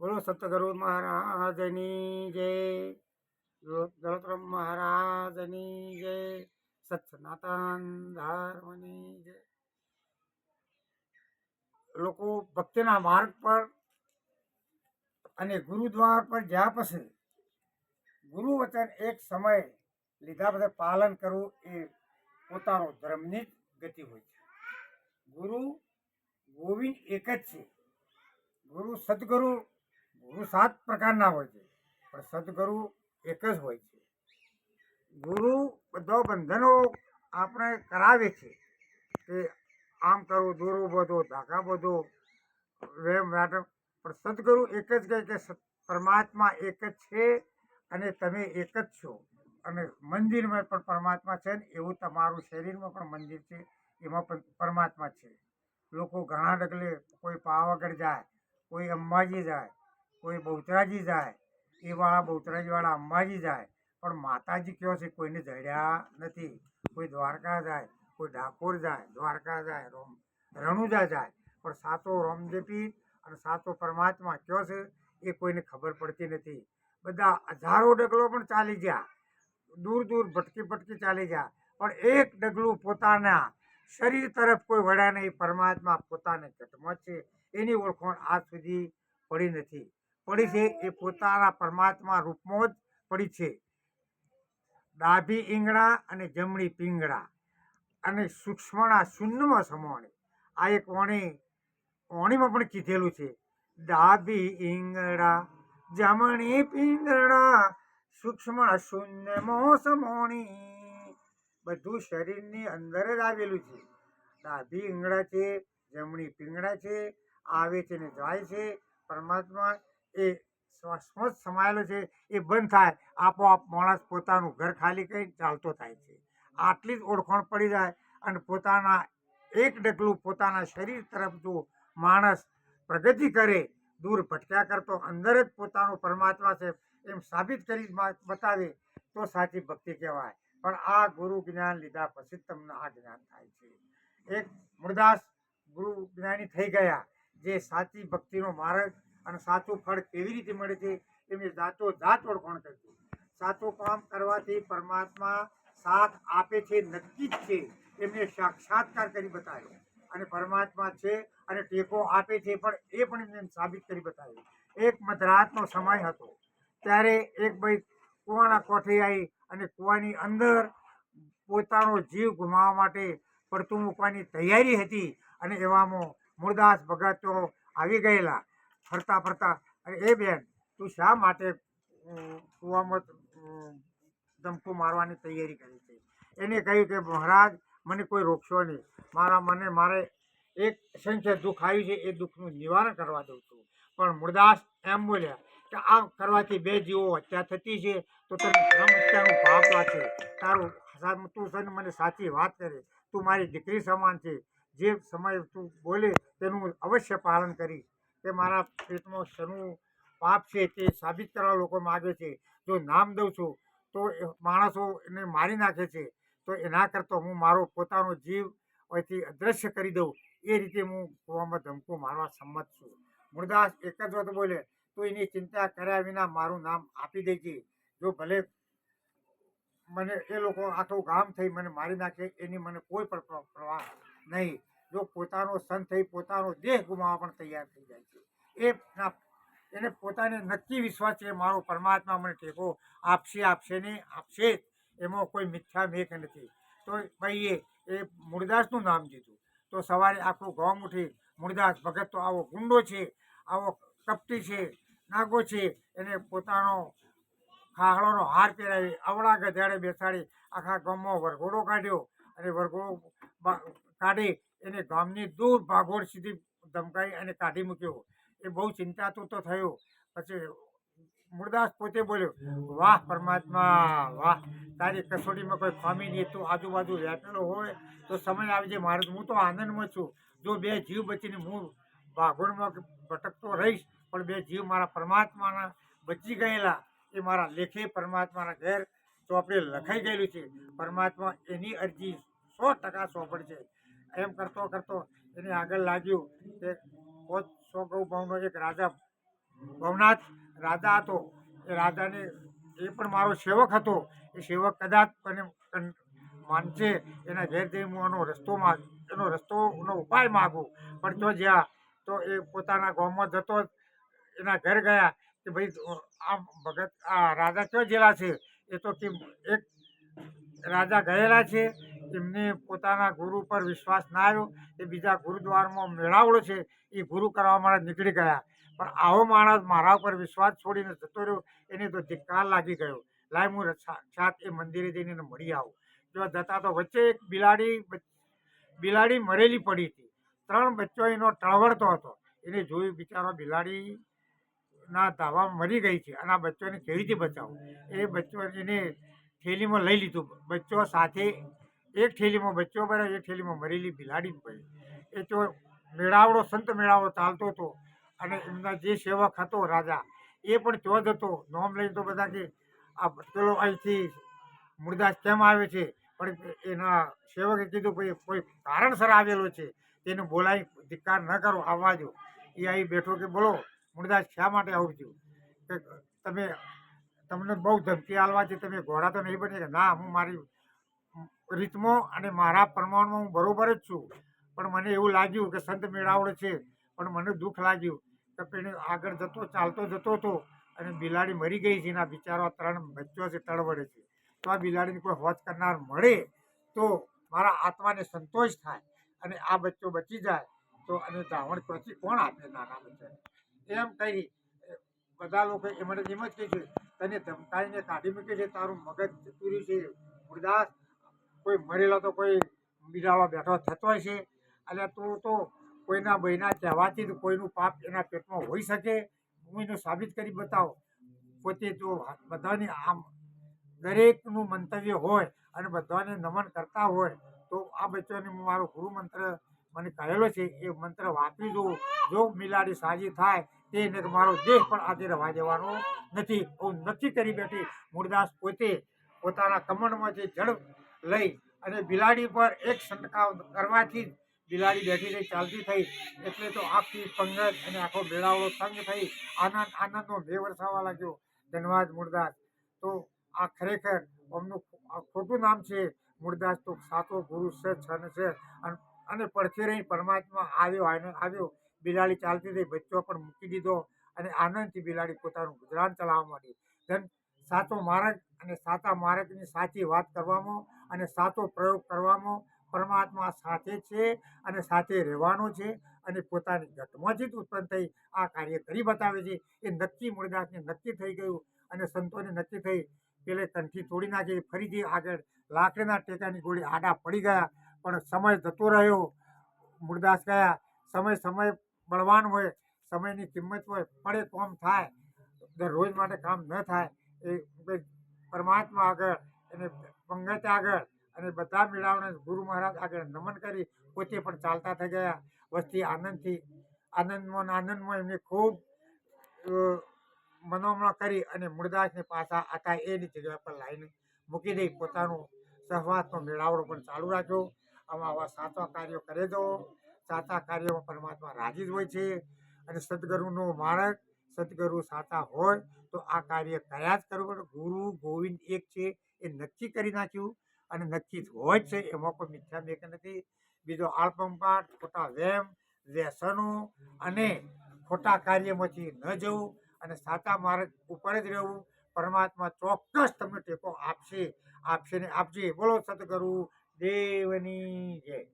બોલો સતગુરુ મહારાજની જય. દોલતરામ મહારાજની જય. સત્સનાતન ધર્મની જય. લોકો ભક્તિના માર્ગ પર અને ગુરુદ્વાર પર જ્યાં પછી ગુરુ વચન એક સમય લીધા બધા પાલન કરવું એ પોતાનો ધર્મની જ ગતિ હોય છે. ગુરુ ગોવિંદ એક જ છે. ગુરુ સદગુરુ ગુરુ સાત પ્રકારના હોય છે. પણ સદગુરુ એક જ હોય છે. ગુરુ બધો બંધનો આપણે કરાવે છે. કે આમ કરો, દોરો બધો, ધાગા બધો, વેમ વાટમ. પણ સદગુરુ એક જ કહે કે પરમાત્મા એક જ છે અને તમે એક જ છો. અને મંદિરમાં પણ પરમાત્મા છે ને, એવું તમારું શરીરમાં પણ મંદિર છે. એમાં પણ પરમાત્મા છે. લોકો ઘણા ડગલે કોઈ પાવાગઢ જાય, કોઈ અંબાજી જાય કોઈ બહુચરાજી જાય, એ વાળા બહુચરાજીવાળા અંબાજી જાય, પણ માતાજી કયો છે? કોઈને જડ્યા નથી. કોઈ દ્વારકા જાય, કોઈ ડાકોર જાય, દ્વારકા જાય, રોમ, રણુજા જાય, પણ સાચો રોમદેપી અને સાચો પરમાત્મા કયો છે એ કોઈને ખબર પડતી નથી. બધા હજારો ડગલો પણ ચાલી ગયા. દૂર દૂર ભટકી ભટકી ચાલી ગયા. પણ એક ડગલું પોતાના શરીર તરફ કોઈ વળ્યા નહીં. પરમાત્મા પોતાને ઘટમાં છે. એની ઓળખાણ આજ સુધી પડી નથી. પડી છે એ પોતાના પરમાત્મા રૂપમાં જ પડી છે. ડાભી ઈંગણા અને જમણી પિંગળા અને સૂક્ષ્મના શૂન્યમાં સમોણી. આ એક વાણી, વાણીમાં પણ કીધેલું છે. ડાભી ઈંગણા જમણી પિંગળા સૂક્ષ્મ શૂન્યમાં સમોણી. બધું શરીરની અંદર જ આવેલું છે. ડાભી ઈંગળા છે, જમણી પીંગળા છે, આવે છે ને જાય છે, પરમાત્મા એ શ્વાસમાં સમાયેલો છે, એ બંધ થાય, આપોઆપ માણસ પોતાનું ઘર ખાલી કરી ચાલતો થાય છે. આટલી જ ઓળખાણ પડી જાય અને પોતાના એક ડગલું પોતાના શરીર તરફ જો માણસ પ્રગતિ કરે, દૂર ભટક્યા કરતો, અંદર જ પોતાનો પરમાત્મા છે એમ સાબિત કરી બતાવે, તો સાચી ભક્તિ કહેવાય. પણ આ ગુરુ જ્ઞાન લીધા પછી તમને આ જ્ઞાન થાય છે. એક મૂળદાસ ગુરુ જ્ઞાની થઈ ગયા, જે સાચી ભક્તિનો માર્ગ અને સાચું ફળ કેવી રીતે મળે છે એમની જાતો જાત ઓળખાણ કરતી સાચું કામ કરવાથી પરમાત્મા સાથ આપે છે, નક્કી જ છે, એમને સાક્ષાત્કાર કરી બતાવ્યો. અને પરમાત્મા છે અને ટેકો આપે છે પણ એ પણ એમને સાબિત કરી બતાવ્યું. એક મધરાતનો સમય હતો. ત્યારે એક ભાઈ કૂવાના કોઠે આવી અને કૂવાની અંદર પોતાનો જીવ ગુમાવવા માટે પડતું મૂકવાની તૈયારી હતી અને એવામાં મૂળદાસ ભગતો આવી ગયેલા. ફરતા ફરતા અને એ બેન તું શા માટે કૂવામાં અમ, મારવાની તૈયારી કરી છે? એને કહ્યું કે મહારાજ મને કોઈ રોકશો નહીં. મારા મને મારે એક અસંખ્ય દુઃખ આવ્યું છે એ દુઃખનું નિવારણ કરવા દઉં છું. પણ મુરદાસ એમ બોલ્યા કે આ કરવાથી બે જીવો હત્યા થતી છે તો તને ધર્મ હત્યાનું પાપ લાગશે. તારું તું છે મને સાચી વાત કરે. તું મારી દીકરી સમાન છે. જે સમય તું બોલે તેનું અવશ્ય પાલન કરીશ. કે મારા પેટમાં શનું પાપ છે તે સાબિત કરવા લોકો માગે છે. જો નામ દઉં છું, તો માણસો એને મારી નાખે છે. તો એના કરતાં હું મારો પોતાનો જીવ અહીંથી અદૃશ્ય કરી દઉં. એ રીતે હું કૂવામાં ધમકો મારવા સંમત છું. મૂળદાસ એક જ વાત બોલે, તો એની ચિંતા કર્યા વિના મારું નામ આપી દેજે. જો ભલે મને એ લોકો આખું ગામ થઈ મને મારી નાખે, એની મને કોઈ પણ પ્ર- પ્રવાહ નહીં. જો પોતાનો સંત થઈ, પોતાનો દેહ ગુમાવવા પણ તૈયાર થઈ જાય છે. એ એને પોતાને નક્કી વિશ્વાસ છે, મારો પરમાત્મા મને ટેકો આપશે આપશે ને આપશે એમાં કોઈ મિથ્યા મેઘ નથી. તો ભાઈએ એ મૂળદાસનું નામ દીધું તો સવારે આખું ગામ ઉઠી મૂળદાસ ભગત, તો આવો ગુંડો છે, આવો કપટી છે, નાગો છે. એને પોતાનો ખાહળોનો હાર પહેરાવી અવળા ગધાડે બેસાડી આખા ગામમાં વરઘોડો કાઢ્યો અને વરઘોડો કાઢી એને ગામની દૂર ભાગોળ સુધી ધમકાઈ અને કાઢી મૂક્યો. એ બહુ ચિંતાતુર તો થયો. પછી મુરદાસ પોતે બોલ્યો, વાહ પરમાત્મા, વાહ, તારી કસોટીમાં કોઈ ખામી નહીં, તું આજુબાજુ વ્યાપેલો હોય તો સમય આવી જાય. મારે હું તો આનંદમાં છું. જો બે જીવ બચીને હું ભાગોળમાં ભટકતો રહીશ, પણ બે જીવ મારા પરમાત્માના બચી ગયેલા. એ મારા લેખે પરમાત્માના ઘેર ચોપડે લખાઈ ગયેલું છે. પરમાત્મા એની અરજી સો ટકા સોંપડ છે. એમ કરતો કરતો એને આગળ લાગ્યું કે પોત સો ગૌ ભાવનો એક રાજા ભવનાથ રાજા હતો. એ રાજાને એ પણ મારો સેવક હતો, એ સેવક કદાચ મને માનશે, એના ઘેર જઈ હું એનો રસ્તો માગ એનો રસ્તોનો ઉપાય માગું. પણ તો જ્યાં, તો એ પોતાના ગામમાં જતો એના ઘર ગયા કે ભાઈ આ ભગત, આ રાજા કયો જેલા છે? એ તો કે એક રાજા ગયેલા છે? એમને પોતાના ગુરુ પર વિશ્વાસ ના આવ્યો. એ બીજા ગુરુદ્વારમાં મેળાવડો છે. એ ગુરુ કરવા માટે નીકળી ગયા. પણ આવો માણસ મારા ઉપર વિશ્વાસ છોડીને જતો રહ્યો, એને તો ધિક્કાર લાગી ગયો. લાય હું સાક્ષાત એ મંદિરે જઈને એને મળી આવું. જો જતા તો વચ્ચે એક બિલાડી બિલાડી મરેલી પડી હતી. ત્રણ બચ્ચો એનો ટળવડતો હતો. એને જોયું બિચારો બિલાડી ના ધાવામાં મરી ગઈ છે અને આ બચ્ચોને કેવી રીતે બચાવવું? એ બચ્ચો એને થેલીમાં લઈ લીધું. બચ્ચો સાથે એક થેલીમાં બચ્ચો ભર્યો એક થેલીમાં મરેલી બિલાડી પડી એ તો મેળાવડો, સંત મેળાવડો ચાલતો હતો. અને એમના જે સેવક હતો રાજા, એ પણ જ હતો. નોમ લઈને તો બધા કે, આ પેલો અહીંથી મુરદાસ કેમ આવે છે? પણ એના સેવકે કીધું, ભાઈ, કોઈ કારણસર આવેલો છે. તેને બોલાવી ધિક્કાર ન કરો, આવવા જો એ અહીં બેઠો કે, બોલો, મુરદાસ શા માટે આવજો? કે, તમે, તમને બહુ ધમકી આલવા છે, તમે ઘોડા તો નહીં બને. કે, ના, હું મારી રીતમાં અને મારા પ્રમાણમાં હું બરોબર જ છું. પણ મને એવું લાગ્યું કે સંત મેળાવડો છે, પણ મને દુઃખ લાગ્યું કે પેલે આગળ જતો, ચાલતો જતો હતો અને બિલાડી મરી ગઈ છે, એના બિચારો ત્રણ બચ્ચો છે તળવડે છે. તો આ બિલાડીને કોઈ હોજ કરનાર મળે તો મારા આત્માને સંતોષ થાય અને આ બચ્ચો બચી જાય તો અને ધાવણ પછી કોણ આપે નાના બચ્ચાને? એમ કહી બધા લોકો મને એમ જ કહે છે, તને ધમકાઈને કાઢી મૂકે છે, તારું મગજ જતું છે મુરદાસ કોઈ મરેલો તો કોઈ બિરાડો બેઠો થતો છે. એટલે તું તો કોઈના બહેના કહેવાથી કોઈનું પાપ એના પેટમાં હોઈ શકે. હું એનું સાબિત કરી બતાવો. પોતે જો બધાની આમ દરેકનું મંતવ્ય હોય અને બધાને નમન કરતા હોય, તો આ બચ્ચોને હું મારો ગુરુ મંત્ર મને કહેલો છે, એ મંત્ર વાપરી દઉં. જો મિલાડી સાજી થાય તેને મારો દેહ પણ આજે રવા દેવાનો નથી. હું નક્કી કરી બેઠી. મૂળદાસ પોતે પોતાના કમંડમાંથી જળ લઈ અને બિલાડી પર એક છંટકાવ કરવાથી જ બિલાડી બેઠી રહી, ચાલતી થઈ. એટલે તો આખી પંગત અને આખો મેળાવડો તંગ થઈ. આનંદ, આનંદનો બે વરસાવા લાગ્યો. ધન્યવાદ મૂળદાસ તો આ ખરેખર અમનું ખોટું નામ છે. મૂળદાસ તો સાચો ગુરુ છે, છન છે. અન- અને પડખે રહી પરમાત્મા આવ્યો, આનંદ આવ્યો. બિલાડી ચાલતી થઈ બચ્ચો પણ મૂકી દીધો અને આનંદથી બિલાડી પોતાનું ગુજરાન ચલાવવા માંડી. ધન સાચો માર્ગ અને સાચા માર્ગની સાચી વાત કરવામાં અને સાચો પ્રયોગ કરવામાં પરમાત્મા સાથે છે અને સાથે રહેવાનો છે અને પોતાની ઘટમાંથી જ ઉત્પન્ન થઈ આ કાર્ય કરી બતાવે છે. એ નક્કી મૂળદાસને નક્કી થઈ ગયું અને સંતોને નક્કી થઈ. પેલે કંઠી તોડી નાખી, ફરીથી આગળ લાકડીના ટેકાની ગોળી આડા પડી ગયા, પણ સમય જતો રહ્યો. મૂળદાસ ગયા સમય સમય બળવાન હોય, સમયની કિંમત હોય, પડે કોમ થાય. દરરોજ માટે કામ ન થાય. એ પરમાત્મા આગળ અને પંગત આગળ અને બધા મેળાવને ગુરુ મહારાજ આગળ નમન કરી પોતે પણ ચાલતા થઈ ગયા. વસ્તી આનંદથી, આનંદમાં આનંદમાં એમને ખૂબ મનોમણ કરી અને મૂળદાસને પાછા આતા એની જગ્યા પર લાવીને મૂકી દઈ. પોતાનો સહવાસનો મેળાવડો પણ ચાલુ રાખ્યો આમાં આવા સાચા કાર્યો કરે દો સાચા કાર્યોમાં પરમાત્મા રાજી જ હોય છે અને સદગુરુનો માર્ગ સદગુરુ સાચા હોય, તો આ કાર્ય કર્યા જ કરવું ગુરુ ગોવિંદ એક છે, એ નક્કી કરી નાખ્યું અને નક્કી હોય છે. એમાં કોઈ મિથ્યા મેક નથી. બીજો આળપંપાટ ખોટા વેમ, વ્યસનો અને ખોટા કાર્યમાંથી ન જવું અને સાચા માર્ગ ઉપર જ રહેવું. પરમાત્મા ચોક્કસ તમને ટેકો આપશે. આપશે ને આપજે. બોલો સદગુરુ, દેવની જય.